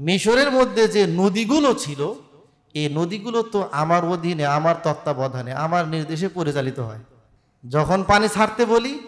মিশরের মধ্যে যে নদীগুলো ছিল, এই নদীগুলো তো আমার অধীনে, আমার তত্ত্বাবধানে, আমার নির্দেশে পরিচালিত হয়। যখন পানি ছাড়তে বলি,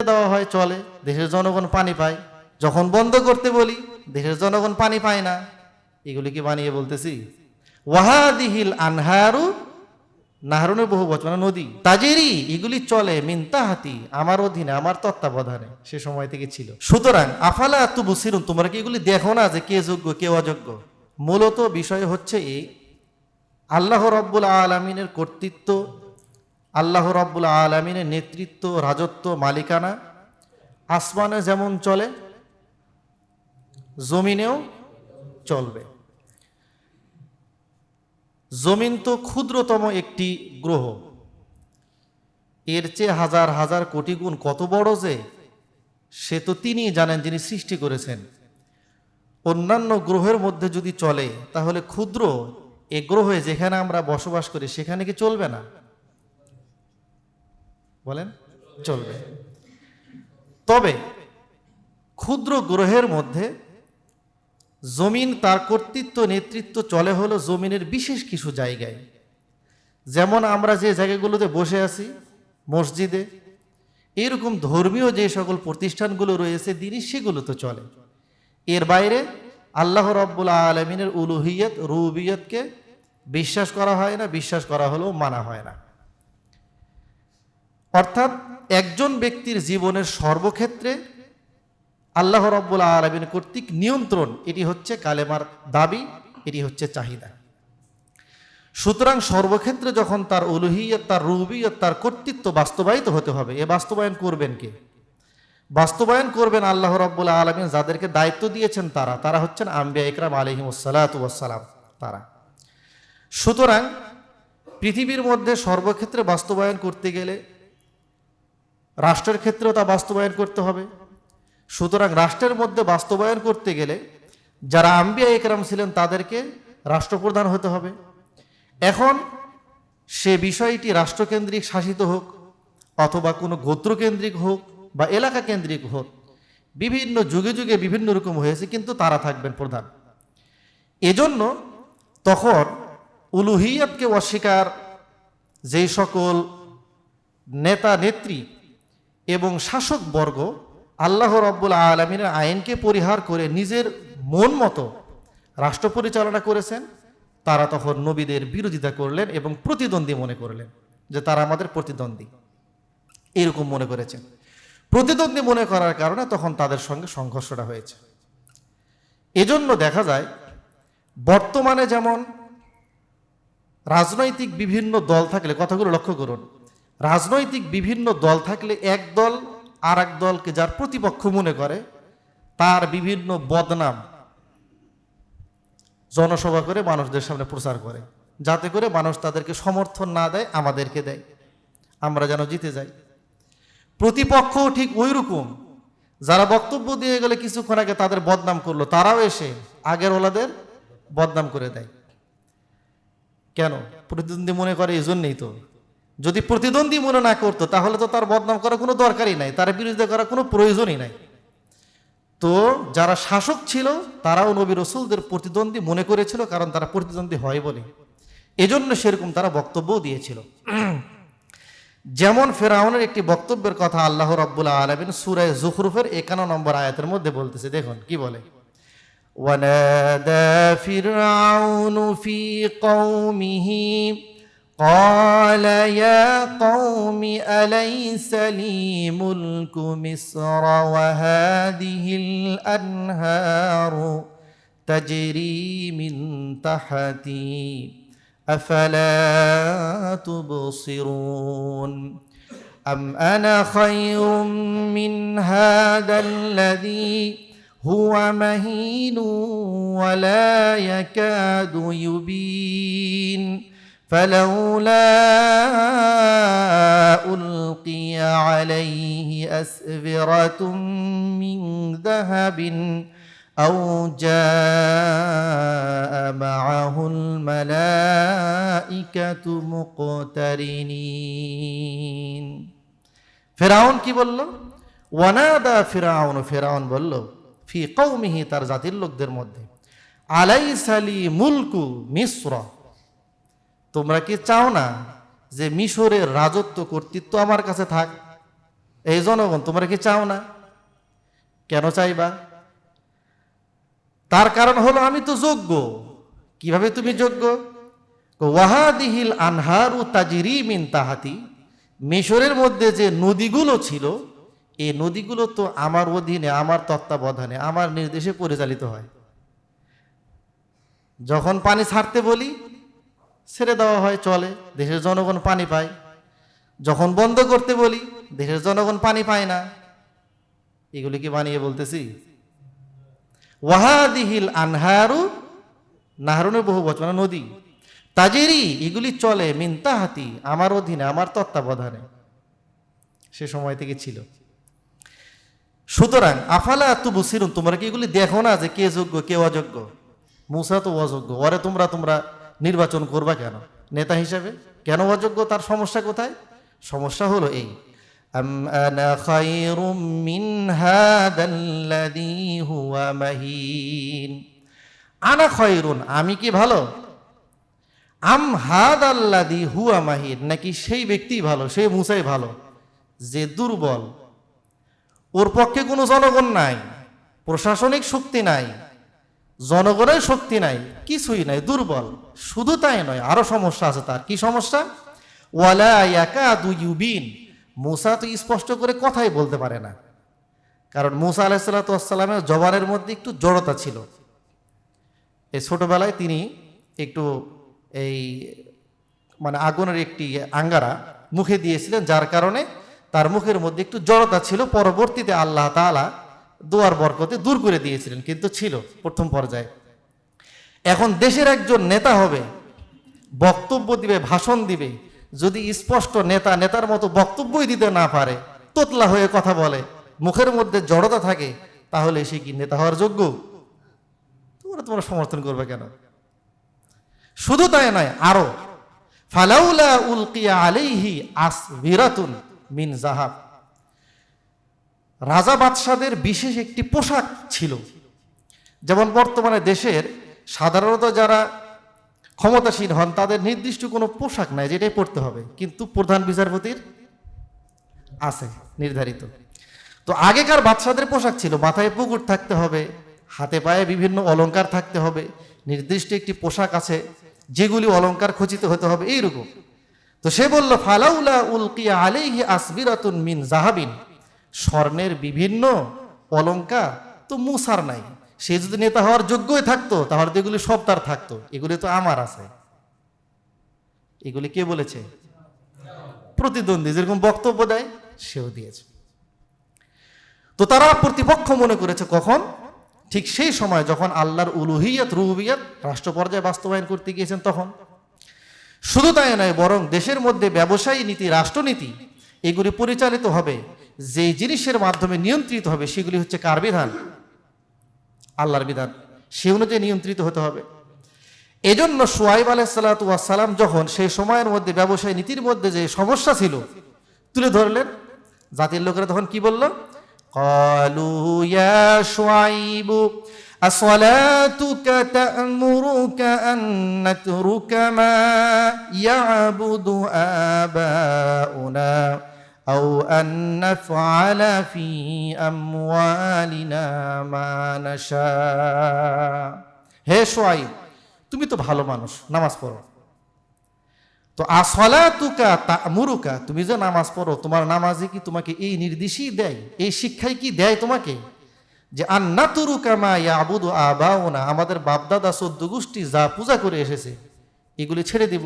দেওয়া হয় চলে, দেশের জনগণ পানি পায়। যখন বন্ধ করতে বলি, দেশের জনগণ পানি পায় না। এগুলি কি বানিয়ে বলতেছি? ওয়াহাদিহিল আনহারু নাহরুনের বহু বচন মানে নদী। তাজেরি, এগুলি চলে মিনতাহাতি, আমার অধীনে, আমার তত্ত্বাবধানে, সে সময় থেকে ছিল। সুতরাং, আফালা তু বুসিরুন তোমরা কি এগুলি দেখো না যে কে যোগ্য, কে অযোগ্য? মূলত বিষয় হচ্ছে এই আল্লাহ রব্বুল আলমিনের কর্তৃত্ব, আল্লাহ রব্বুল আলমিনের নেতৃত্ব, রাজত্ব, মালিকানা, আসমানে যেমন চলে, জমিনেও চলবে। জমিন তো ক্ষুদ্রতম একটি গ্রহ। এর চেয়ে হাজার হাজার কোটি গুণ কত বড় যে, সে তো তিনি জানেন যিনি সৃষ্টি করেছেন। অন্যান্য গ্রহের মধ্যে যদি চলে, তাহলে ক্ষুদ্র এ গ্রহে যেখানে আমরা বসবাস করি, সেখানে কি চলবে না? বলেন, চলবে। তবে ক্ষুদ্র গ্রহের মধ্যে জমিন তার কর্তৃত্ব, নেতৃত্ব, চলে হলো জমিনের বিশেষ কিছু জায়গায়। যেমন আমরা যে জায়গাগুলোতে বসে আছি, মসজিদে, এরকম ধর্মীয় যে সকল প্রতিষ্ঠানগুলো রয়েছে, দিনই সেগুলো তো চলে। এর বাইরে আল্লাহ রব্বুল আলমিনের উলুহিয়ত, রুবিয়তকে বিশ্বাস করা হয় না, বিশ্বাস করা হলেও মানা হয় না। অর্থাৎ একজন ব্যক্তির জীবনের সর্বক্ষেত্রে আল্লাহ রব্বুল আলমিন কর্তৃক নিয়ন্ত্রণ, এটি হচ্ছে কালেমার দাবি, এটি হচ্ছে চাহিদা। সুতরাং সর্বক্ষেত্রে যখন তার উলুহিয়ত, তার রুবিয়ত তার কর্তৃত্ব বাস্তবায়িত হতে হবে, এ বাস্তবায়ন করবেন কে? বাস্তবায়ন করবেন আল্লাহ রব্বুল আলমিন, যাদেরকে দায়িত্ব দিয়েছেন তারা তারা হচ্ছেন আম্বিয়া ইকরাম আলহিম সালাতাম তারা। সুতরাং পৃথিবীর মধ্যে সর্বক্ষেত্রে বাস্তবায়ন করতে গেলে রাষ্ট্রের ক্ষেত্রেও তা বাস্তবায়ন করতে হবে সুতরাং রাষ্ট্রের মধ্যে বাস্তবায়ন করতে গেলে যারা আম্বিয়া একরাম ছিলেন তাদেরকে রাষ্ট্রপ্রধান হতে হবে। এখন সে বিষয়টি রাষ্ট্রকেন্দ্রিক শাসিত হোক অথবা কোনো গোত্রকেন্দ্রিক হোক বা এলাকা কেন্দ্রিক হোক, বিভিন্ন যুগে যুগে বিভিন্ন রকম হয়েছে, কিন্তু তারা থাকবেন প্রধান। এজন্য তখন উলুহিয়াতকে অস্বীকার যেই সকল নেতা নেত্রী এবং শাসকবর্গ আল্লাহ রব্বুল আলমিনের আইনকে পরিহার করে নিজের মন মতো রাষ্ট্র পরিচালনা করেছেন, তারা তখন নবীদের বিরোধিতা করলেন এবং প্রতিদ্বন্দ্বী মনে করলেন যে তারা আমাদের প্রতিদ্বন্দ্বী। এরকম মনে করেছেন। প্রতিদ্বন্দ্বী মনে করার কারণে তখন তাদের সঙ্গে সংঘর্ষটা হয়েছে। এজন্য দেখা যায়, বর্তমানে যেমন রাজনৈতিক বিভিন্ন দল থাকলে, কথাগুলো লক্ষ্য করুন, রাজনৈতিক বিভিন্ন দল থাকলে এক দল আর এক দলকে যার প্রতিপক্ষ মনে করে, তার বিভিন্ন বদনাম জনসভা করে মানুষদের সামনে প্রচার করে, যাতে করে মানুষ তাদেরকে সমর্থন না দেয়, আমাদেরকে দেয়। আমরা যেন জিতে যাই। প্রতিপক্ষও ঠিক ওই রকম যারা বক্তব্য দিয়ে গেলে কিছুক্ষণ আগে তাদের বদনাম করল, তারাও এসে আগের ওলাদের বদনাম করে দেয়। কেন? প্রতিদ্বন্দ্বী মনে করে এই জন্যই তো। যদি প্রতিদ্বন্দ্বী মনে না করতো তাহলে তো তার বদনাম করার কোনো দরকারই নাই তার বিরোধিতা করার কোনো প্রয়োজনই নাই তো যারা শাসক ছিল তারাও নবী রসুলদের প্রতিদ্বন্দ্বী মনে করেছিল কারণ তারা প্রতিদ্বন্দ্বী হয় বলে এজন্য সেরকম তারা বক্তব্যও দিয়েছিল যেমন ফেরাউনের একটি বক্তব্যের কথা আল্লাহ রব্বুল্লাহ আলমিন সুরায় জুখরুফের একান্ন নম্বর আয়াতের মধ্যে বলতেছে দেখুন কি বলে ونادى فرعون في قومه قال يا قوم أليس لي ملك مصر وهذه الأنهار تجري من تحتي أفلا تبصرون أم أنا خير من هذا الذي هو مهين ولا يكاد يبين فلولا ألقي عليه أسفرة من ذهب أو جاء معه الملائكة مقترنين ফেরাউন কি বলল ওয়ানাদা ফেরাউন ফেরাউন বলল ফি কৌমিহি তার জাতির লোকদের মধ্যে আলাইসালি মুলকু মিশ্র তোমরা কি চাও না যে মিশরের রাজত্ব কর্তৃত্ব আমার কাছে থাক? এই জনগণ, তোমরা কি চাও না? কেন চাইবা? তার কারণ হলো আমি তো যোগ্য। কীভাবে তুমি যোগ্য? ওয়াহাদিহিল আনহারু তাজিরি মিন তাহাতি। মিশরের মধ্যে যে নদীগুলো ছিল, এই নদীগুলো তো আমার অধীনে, আমার তত্ত্বাবধানে, আমার নির্দেশে পরিচালিত হয়। যখন পানি ছাড়তে বলি ছেড়ে দেওয়া হয়, চলে। দেশের জনগণ পানি পায়। যখন বন্ধ করতে বলি, দেশের জনগণ পানি পায় না। এগুলি কি বানিয়ে বলতেছি, ওয়াহাদিহিল আনহারু নাহরুনের বহু বচন নদী। তাজেরি, এগুলি চলে মিনতাহাতি আমার অধীনে, আমার তত্ত্বাবধানে। সে সময় থেকে ছিল। সুতরাং, আফালা এত বুসিরুন তোমরা কি এগুলি দেখো না যে কে যোগ্য, কে অযোগ্য? মুসা তো অযোগ্য, ওরে তোমরা তোমরা নির্বাচন করবা কেন? নেতা হিসাবে? কেন অযোগ্য? তার সমস্যা কোথায়? সমস্যা হলো এই। আনা খয়রুন, আমি কি ভালো? আম হাদ আল্লাদি হুয়া মাহির নাকি সেই ব্যক্তি ভালো, সেই মুসাই ভালো, যে দুর্বল? ওর পক্ষে কোনো জনগণ নাই, প্রশাসনিক শক্তি নাই জনগণের শক্তি নাই, কিছুই নাই, দুর্বল। শুধু তাই নয়, আরও সমস্যা আছে তার। কি সমস্যা? ওয়ালা ইউবিন। মুসা তো স্পষ্ট করে কথাই বলতে পারে না। কারণ মুসা আলাহিসাল্লামের জবানের মধ্যে একটু জড়তা ছিল। এই ছোটবেলায় তিনি একটু এই মানে আগুনের একটি আঙ্গারা মুখে দিয়েছিলেন, যার কারণে তার মুখের মধ্যে একটু জড়তা ছিল। পরবর্তীতে আল্লাহ তাআলা দোয়ার বরকতে দূর করে দিয়েছিলেন, কিন্তু ছিল প্রথম পর্যায়ে। এখন দেশের একজন নেতা হবে, বক্তব্য দিবে, ভাষণ দিবে, যদি স্পষ্ট নেতা, নেতার মতো বক্তব্যই দিতে না পারে, তোতলা হয়ে কথা বলে, মুখের মধ্যে জড়তা থাকে, তাহলে সে কি নেতা হওয়ার যোগ্য? তোমরা তোমরা সমর্থন করবে কেন? শুধু তাই নয়, আরও, ফালাউলা উলকিয়া আলাইহি আসবিরাতুন মিন জাহাব। রাজা বাদশাদের বিশেষ একটি পোশাক ছিল। যেমন বর্তমানে দেশের সাধারণত যারা ক্ষমতাসীন হন, তাদের নির্দিষ্ট কোনো পোশাক নাই যেটাই পড়তে হবে। কিন্তু প্রধান বিচারপতির আছে, নির্ধারিত। তো আগেকার বাদশাদের পোশাক ছিল, মাথায় পুকুর থাকতে হবে, হাতে পায়ে বিভিন্ন অলংকার থাকতে হবে, নির্দিষ্ট একটি পোশাক আছে যেগুলি অলংকার খচিত হতে হবে, এইরকম। তো সে বলল, ফালাউলা উলকিয়া আলাইহি আসবিরাতুন মিন জাহাবিন। স্বর্ণের বিভিন্ন অলংকার তো মুসার নাই। সে যদি নেতা হওয়ার যোগ্যই থাকতো, তাহলে তো এগুলি সব তার থাকতো। এগুলি তো আমার আছে। এগুলি কে বলেছে? প্রতিদ্বন্দ্বী, যেরকম বক্তব্য দেয়, সেও দিয়েছে। তো তারা প্রতিপক্ষ মনে করেছে কখন? ঠিক সেই সময় যখন আল্লাহর উলুহিয়াত, রুহুবিয়াত রাষ্ট্র পর্যায়ে বাস্তবায়ন করতে গিয়েছেন তখন। শুধু তাই নয়, বরং দেশের মধ্যে ব্যবসায়ী নীতি, রাষ্ট্রনীতি, এগুলি পরিচালিত হবে। যে জিনিসের মাধ্যমে নিয়ন্ত্রিত হবে সেগুলি হচ্ছে কার বিধান আল্লাহর বিধান সে অনুযায়ী নিয়ন্ত্রিত হতে হবে এজন্য সোয়াইব আলাইসালাম যখন সেই সময়ের মধ্যে ব্যবসায় নীতির মধ্যে যে সমস্যা ছিল তুলে ধরলেন জাতির লোকেরা তখন কি বলল قالوا يا شعيب أصلاتك تأمرك أن نترك ما يعبد آباؤنا أو أن نفعل في أموالنا ما نشاء হে সোয়াইব তুমি তো ভালো মানুষ নামাজ পড়ো তো আসলা তুকা তামুরুকা তুমি যে নামাজ পড়ো তোমার নামাজে কি তোমাকে এই নির্দেশই দেয় এই শিক্ষাই কি দেয় তোমাকে যে আন্না তুরুকা মা ইয়াবুদু আবাউনা আমাদের বাপদাদা সদ্য গোষ্ঠী যা পূজা করে এসেছে এগুলি ছেড়ে দিব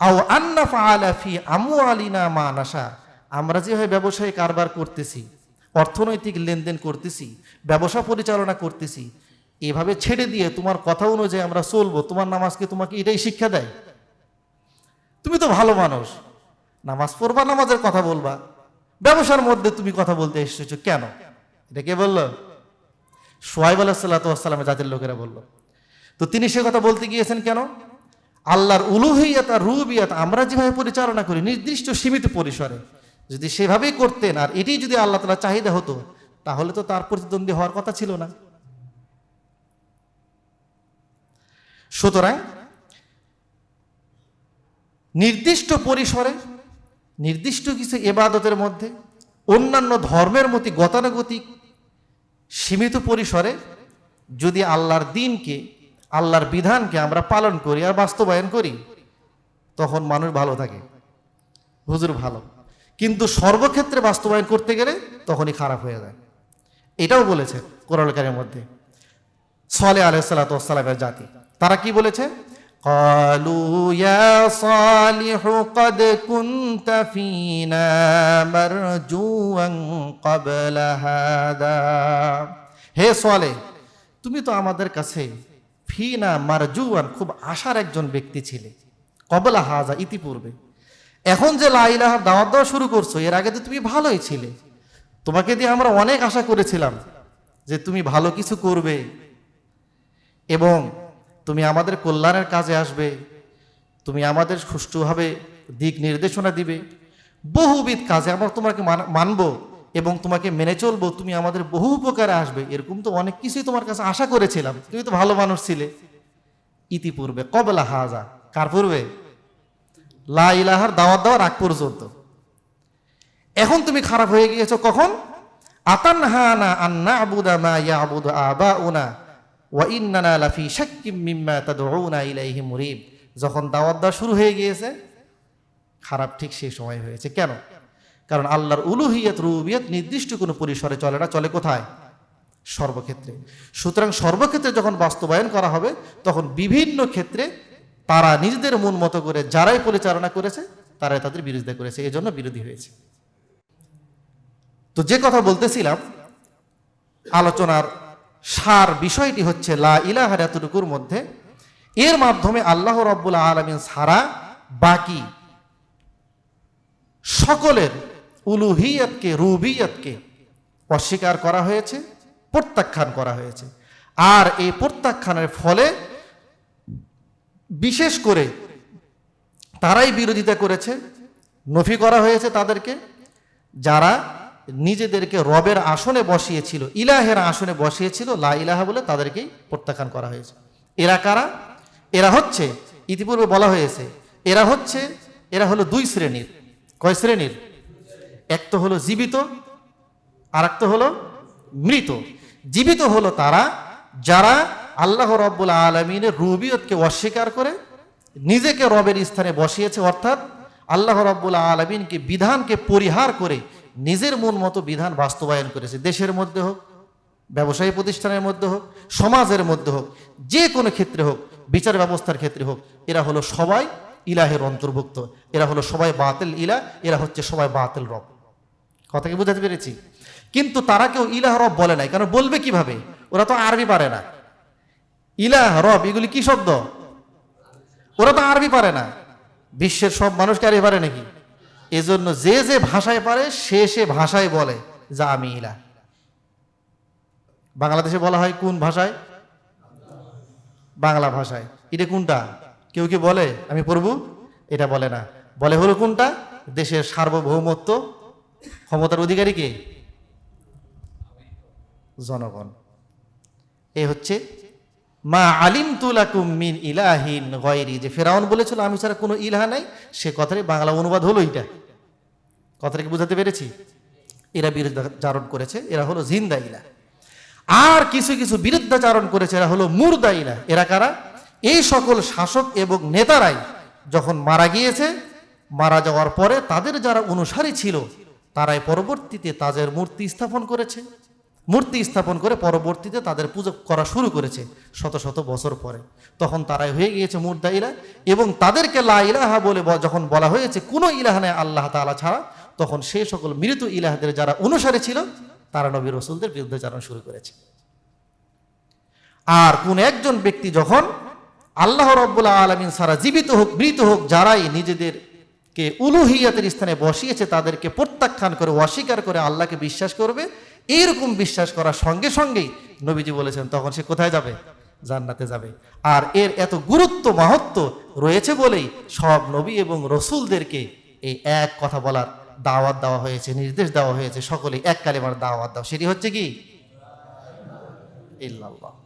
আও আন্না ফাআলা ফি আমু আলিনা মা নাশা আমরা যেভাবে ব্যবসায়ী কারবার করতেছি, অর্থনৈতিক লেনদেন করতেছি, ব্যবসা পরিচালনা করতেছি, এভাবে ছেড়ে দিয়ে তোমার কথা অনুযায়ী আমরা চলবো, তোমার নামাজকে তোমাকে এটাই শিক্ষা দেয়। তুমি তো ভালো মানুষ, নামাজ পড়বা, নামাজের কথা বলবা, ব্যবসার মধ্যে তুমি কথা বলতে এসেছ কেন? এটা কে বলল? সোহাইব আলাহিসাল্লামের জাতির লোকেরা বলল। তো তিনি সে কথা বলতে গিয়েছেন কেন? আল্লাহর উলুহিয়াত আর রুবিয়াত আমরা যেভাবে পরিচালনা করি, নির্দিষ্ট সীমিত পরিসরে। যদি সেভাবেই করতেন আর এটি যদি আল্লাহ তালা চাহিদা হতো, তাহলে তো তার প্রতিদ্বন্দ্বী হওয়ার কথা ছিল না। সুতরাং নির্দিষ্ট পরিসরে, নির্দিষ্ট কিছু এবাদতের মধ্যে, অন্যান্য ধর্মের মতো গতানুগতিক, সীমিত পরিসরে যদি আল্লাহর দিনকে, আল্লাহর বিধানকে আমরা পালন করি আর বাস্তবায়ন করি, তখন মানুষ ভালো থাকে। হুজুর ভালো। কিন্তু সর্বক্ষেত্রে বাস্তবায়ন করতে গেলে তখনই খারাপ হয়ে যায় এটাও বলেছে কোরআনকারের মধ্যে সলে আলাইসালামের জাতি তারা কি বলেছে قالوا يا صالح قد كنت فينا مرجوا قبل هذا হে সলে তুমি তো আমাদের কাছে ফিনা মারজুয়ান খুব আশার একজন ব্যক্তি ছিলে কবলা হাজা ইতিপূর্বে এখন যে লাইলাহার দাওয়াত দেওয়া শুরু করছ, এর আগে তো তুমি ভালোই ছিলে। তোমাকে দিয়ে আমরা অনেক আশা করেছিলাম যে তুমি ভালো কিছু করবে এবং তুমি আমাদের কল্যাণের কাজে আসবে, তুমি আমাদের সুষ্ঠুভাবে দিক নির্দেশনা দিবে। বহুবিধ কাজে আমরা তোমাকে মান- মানবো এবং তোমাকে মেনে চলবো, তুমি আমাদের বহু উপকারে আসবে, এরকম তো অনেক কিছুই তোমার কাছে আশা করেছিলাম। তুমি তো ভালো মানুষ ছিলে। ইতিপূর্বে, কবলা হাজা, কার পূর্বে? লা ইলাহার দাওয়াত দেওয়ার আগ পর্যন্ত। এখন তুমি খারাপ হয়ে গিয়েছো কখন? আতানহানা আন্না আবুদা মা ইয়াবুদু আবাউনা ওয়া ইন্নানা লাফি শাক্কিম মিম্মা তাদউনা ইলাইহি মুরিব। যখন দাওয়াত দেওয়া শুরু হয়ে গিয়েছে, খারাপ ঠিক সেই সময় হয়েছে। কেন? কারণ আল্লাহর উলুহিয়ত, রুবিয়ত নির্দিষ্ট কোনো পরিসরে চলে না, চলে কোথায়? সর্বক্ষেত্রে। সুতরাং সর্বক্ষেত্রে যখন বাস্তবায়ন করা হবে, তখন বিভিন্ন ক্ষেত্রে তারা নিজেদের মন মতো করে যারাই পরিচালনা করেছে, তারাই তাদের বিরোধিতা করেছে, এজন্য বিরোধী হয়েছে। তো যে কথা বলতেছিলাম, আলোচনার সার বিষয়টি হচ্ছে, লা ইলাহার এতটুকুর মধ্যে এর মাধ্যমে আল্লাহ রব্বুল আলমিন ছাড়া বাকি সকলের উলুহিয়তকে, রুবিয়তকে অস্বীকার করা হয়েছে, প্রত্যাখ্যান করা হয়েছে। আর এই প্রত্যাখ্যানের ফলে বিশেষ করে তারাই বিরোধিতা করেছে, নফি করা হয়েছে তাদেরকে, যারা নিজেদেরকে রবের আসনে বসিয়েছিল, ইলাহের আসনে বসিয়েছিল, লা ইলাহা বলে তাদেরকেই প্রত্যাখ্যান করা হয়েছে। এরা কারা? এরা হচ্ছে, ইতিপূর্বে বলা হয়েছে, এরা হচ্ছে, এরা হলো দুই শ্রেণির। কয় শ্রেণির? এক তো হলো জীবিত আর এক তো হলো মৃত। জীবিত হলো তারা যারা আল্লাহ রব্বুল আলমিনের রুবিয়তকে অস্বীকার করে নিজেকে রবের স্থানে বসিয়েছে, অর্থাৎ আল্লাহ রব্বুল আলমিনকে বিধানকে পরিহার করে নিজের মন মতো বিধান বাস্তবায়ন করেছে। দেশের মধ্যে হোক, ব্যবসায়ী প্রতিষ্ঠানের মধ্যে হোক, সমাজের মধ্যে হোক, যে কোনো ক্ষেত্রে হোক, বিচার ব্যবস্থার ক্ষেত্রে হোক, এরা হলো সবাই ইলাহের অন্তর্ভুক্ত। এরা হলো সবাই বাতিল ইলা এরা হচ্ছে সবাই বাতিল রব। কথা কি বুঝাতে পেরেছি? কিন্তু তারা কেউ ইলাহ রব বলে নাই কারণ বলবে কীভাবে? ওরা তো আরবি পারে না। ইলাহ, রব, এগুলি কি শব্দ? ওরা তো আরবি পারে না। বিশ্বের সব মানুষ কি আরবি পারে নাকি? এজন্য যে যে ভাষায় পারে, সে সে ভাষায় বলে, যা আমি ইলা বাংলাদেশে বলা হয় কোন ভাষায়? বাংলা ভাষায়। এটা কোনটা? কেউ কি বলে? আমি পড়ব? এটা বলে না। বলে হলো কোনটা? দেশের সার্বভৌমত্ব, ক্ষমতার অধিকারী কে? জনগণ। এ হচ্ছে মা আলিম তুলাকুম মিন ইলাহিন গয়রি। যে ফেরাউন বলেছিল, আমি ছাড়া কোনো ইলাহা নাই। সে কথারই বাংলা অনুবাদ হলো এটা কথাটা কি বুঝাতে পেরেছি? এরা বিরুদ্ধাচারণ করেছে, এরা হলো জিন্দা ইলা আর কিছু কিছু বিরুদ্ধাচারণ করেছে, এরা হলো মুর্দা ইলা এরা কারা? এই সকল শাসক এবং নেতারাই যখন মারা গিয়েছে, মারা যাওয়ার পরে তাদের যারা অনুসারী ছিল, তারাই পরবর্তীতে তাদের মূর্তি স্থাপন করেছে। মূর্তি স্থাপন করে পরবর্তীতে তাদের পুজো করা শুরু করেছে শত শত বছর পরে। তখন তারাই হয়ে গিয়েছে মুর্দা ইলা এবং তাদেরকে লা ইলাহা বলে যখন বলা হয়েছে, কোনো ইলাহা নেই আল্লাহ তাআলা ছাড়া, তখন সেই সকল মৃত ইলাহাদের যারা অনুসারী ছিল, তারা নবী রসুলদের বিরুদ্ধে চারণ শুরু করেছে। আর কোন একজন ব্যক্তি যখন আল্লাহ রব্বুল্লাহ আলমিন সারা জীবিত হোক, মৃত হোক, যারাই নিজেদেরকে উলুহিয়াতের স্থানে বসিয়েছে, তাদেরকে প্রত্যাখ্যান করে, অস্বীকার করে আল্লাহকে বিশ্বাস করবে এইরকম বিশ্বাস করার সঙ্গে সঙ্গেই নবীজি বলেছেন, তখন সে কোথায় যাবে? জান্নাতে যাবে। আর এর এত গুরুত্ব, মাহাত্ম রয়েছে বলেই সব নবী এবং রসুলদেরকে এই এক কথা বলার দাওয়াত দেওয়া হয়েছে, নির্দেশ দেওয়া হয়েছে। সকলে এক আমার দাওয়াত দাও। সেটি হচ্ছে কি? ইল্লাল্লাহ।